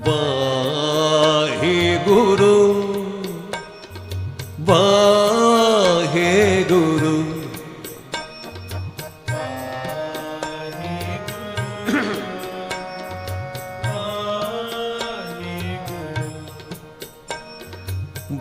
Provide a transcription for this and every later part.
ਵਾਹਿਗੁਰੂ।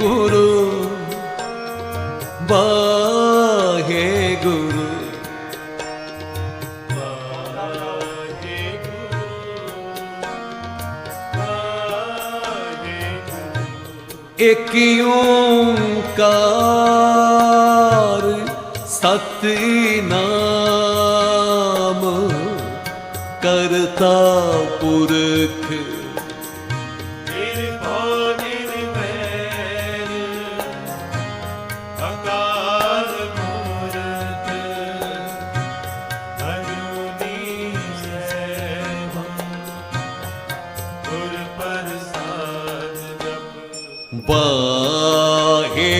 ਵਾਹਿਗੁਰੂ ਵਾਹਿਗੁਰੂ। ਇਕ ਓੰਕਾਰ ਸਤਿਨਾਮ ਕਰਤਾ ਪੁਰਖ।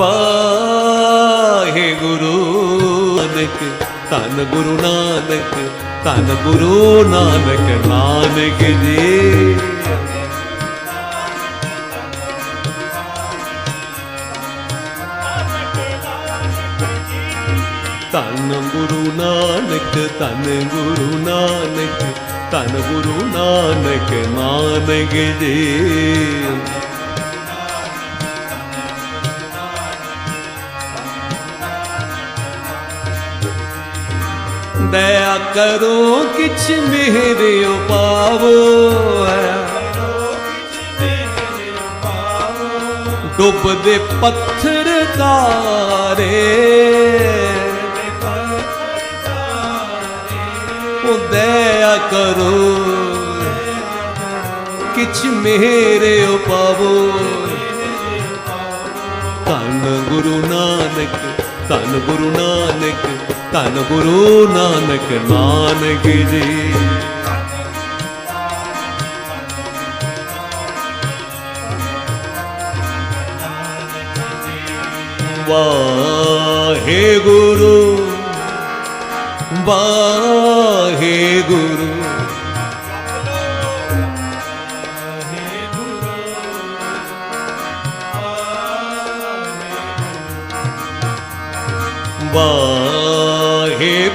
ਵਾਹਿਗੁਰੂ ਨਾਨਕ, ਧੰਨ ਗੁਰੂ ਨਾਨਕ, ਧੰਨ ਗੁਰੂ ਨਾਨਕ ਨਾਨਕ ਜੀ। ਧੰਨ ਗੁਰੂ ਨਾਨਕ, ਧੰਨ ਗੁਰੂ ਨਾਨਕ, ਧੰਨ ਗੁਰੂ ਨਾਨਕ ਨਾਨਕ ਜੀ। ਦਇਆ ਕਰੋ ਕਿਛ ਮਿਹਰਿਓ ਉਪਾਵੋ ਡੁੱਬਦੇ ਪੱਥਰ ਤਾਰੇ। ਉਹ ਦਇਆ ਕਰੋ। ਕਿਛ ਮੇਰੇ ਪਾਵੋ ਧੰਨ ਗੁਰੂ ਨਾਨਕ, ਧੰਨ ਗੁਰੂ ਨਾਨਕ। ਧੰਨ ਗੁਰੂ ਨਾਨਕ ਨਾਨਕ ਜੀ। ਵਾਹਿਗੁਰੂ ਵਾਹਿਗੁਰੂ